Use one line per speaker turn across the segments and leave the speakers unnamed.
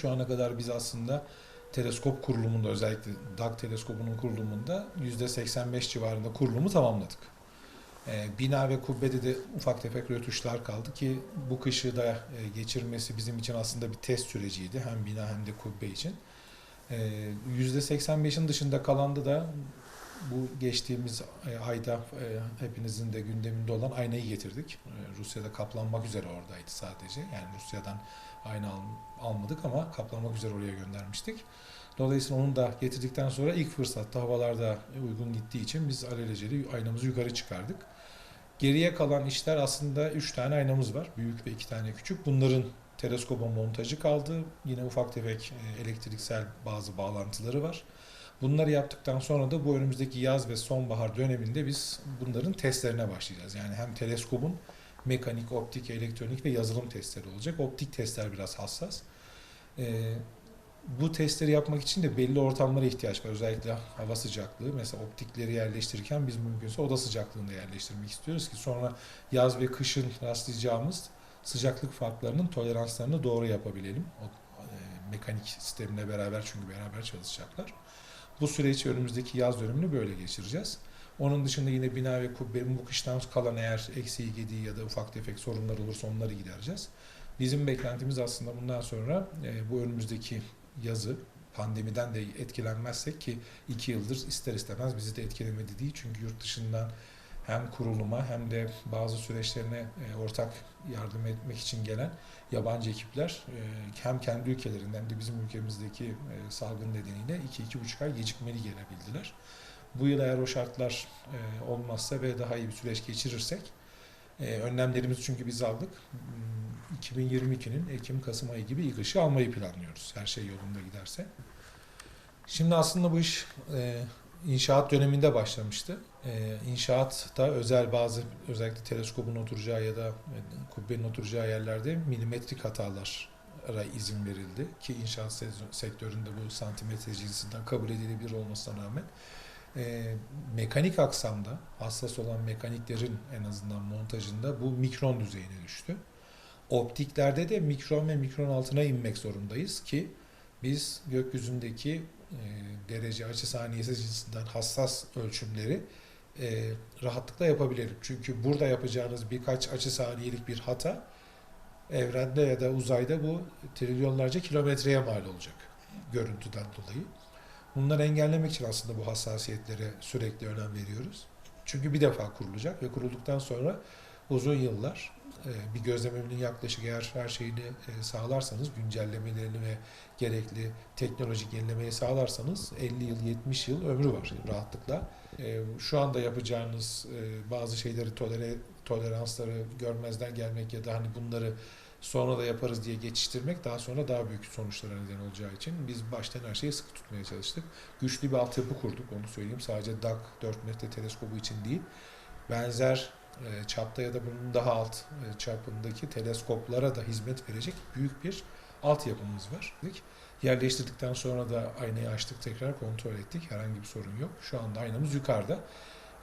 Şu ana kadar biz aslında teleskop kurulumunda özellikle DAG teleskobunun kurulumunda %85 civarında kurulumu tamamladık. Ee, bina ve kubbede de ufak tefek rötuşlar kaldı ki bu kışı da e, geçirmesi bizim için aslında bir test süreciydi. Hem bina hem de kubbe için. Ee, %85'in dışında kalanda da bu geçtiğimiz e, ayda e, hepinizin de gündeminde olan aynayı getirdik. E, Rusya'da kaplanmak üzere oradaydı sadece. Yani Rusya'dan ayna al- almadık ama kaplanmak üzere oraya göndermiştik. Dolayısıyla onu da getirdikten sonra ilk fırsatta havalarda uygun gittiği için biz alelacele aynamızı yukarı çıkardık. Geriye kalan işler aslında 3 tane aynamız var. Büyük ve 2 tane küçük. Bunların teleskoba montajı kaldı. Yine ufak tefek elektriksel bazı bağlantıları var. Bunları yaptıktan sonra da bu önümüzdeki yaz ve sonbahar döneminde biz bunların testlerine başlayacağız. Yani hem teleskobun mekanik, optik, elektronik ve yazılım testleri olacak. Optik testler biraz hassas. Ee, bu testleri yapmak için de belli ortamlara ihtiyaç var. Özellikle hava sıcaklığı. Mesela optikleri yerleştirirken biz mümkünse oda sıcaklığında yerleştirmek istiyoruz ki sonra yaz ve kışın rastlayacağımız sıcaklık farklarının toleranslarını doğru yapabilelim. O e, mekanik sistemle beraber çünkü beraber çalışacaklar. Bu süreç önümüzdeki yaz dönemini böyle geçireceğiz. Onun dışında yine bina ve kubbenin bu kıştan kalan eğer eksiği gediği ya da ufak tefek sorunlar olursa onları gidereceğiz. Bizim beklentimiz aslında bundan sonra e, bu önümüzdeki yazı pandemiden de etkilenmezsek ki iki yıldır ister istemez bizi de etkilemedi değil. Çünkü yurt dışından hem kuruluma hem de bazı süreçlerine e, ortak yardım etmek için gelen yabancı ekipler e, hem kendi ülkelerinden hem de bizim ülkemizdeki e, salgın nedeniyle 2-2,5 ay gecikmeli gelebildiler. Bu yıl eğer o şartlar olmazsa ve daha iyi bir süreç geçirirsek önlemlerimizi çünkü biz aldık. Hmm, 2022'nin Ekim-Kasım ayı gibi ilk ışığı almayı planlıyoruz her şey yolunda giderse. Şimdi aslında bu iş inşaat döneminde başlamıştı. E, inşaatta özel bazı özellikle teleskopun oturacağı ya da e, kubbenin oturacağı yerlerde milimetrik hatalara izin verildi ki inşaat se- sektöründe bu santimetre cinsinden kabul edilebilir olmasına rağmen e, mekanik aksamda hassas olan mekaniklerin en azından montajında bu mikron düzeyine düştü. Optiklerde de mikron ve mikron altına inmek zorundayız ki biz gökyüzündeki e, derece açı saniyesi cinsinden hassas ölçümleri e, rahatlıkla yapabilirim. Çünkü burada yapacağınız birkaç açı saniyelik bir hata evrende ya da uzayda bu trilyonlarca kilometreye mal olacak görüntüden dolayı. Bunları engellemek için aslında bu hassasiyetlere sürekli önem veriyoruz. Çünkü bir defa kurulacak ve kurulduktan sonra uzun yıllar e, bir gözlememinin yaklaşık eğer her şeyini e, sağlarsanız, güncellemelerini ve gerekli teknolojik yenilemeyi sağlarsanız 50 yıl, 70 yıl ömrü var rahatlıkla. E, Şu anda yapacağınız e, bazı şeyleri tolere, toleransları görmezden gelmek ya da hani bunları sonra da yaparız diye geçiştirmek daha sonra daha büyük sonuçlara neden olacağı için biz baştan her şeyi sıkı tutmaya çalıştık. Güçlü bir altyapı kurduk onu söyleyeyim. Sadece DAG 4 metre teleskobu için değil. Benzer çapta ya da bunun daha alt e, çapındaki teleskoplara da hizmet verecek büyük bir altyapımız var. Yerleştirdikten sonra da aynayı açtık tekrar kontrol ettik. Herhangi bir sorun yok. Şu anda aynamız yukarıda.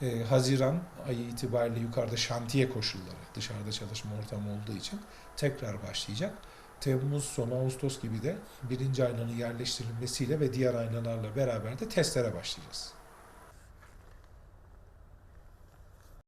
E, Haziran ayı itibariyle yukarıda şantiye koşulları, dışarıda çalışma ortamı olduğu için tekrar başlayacak. Temmuz sonu Ağustos gibi de birinci aynanın yerleştirilmesiyle ve diğer aynalarla beraber de testlere başlayacağız.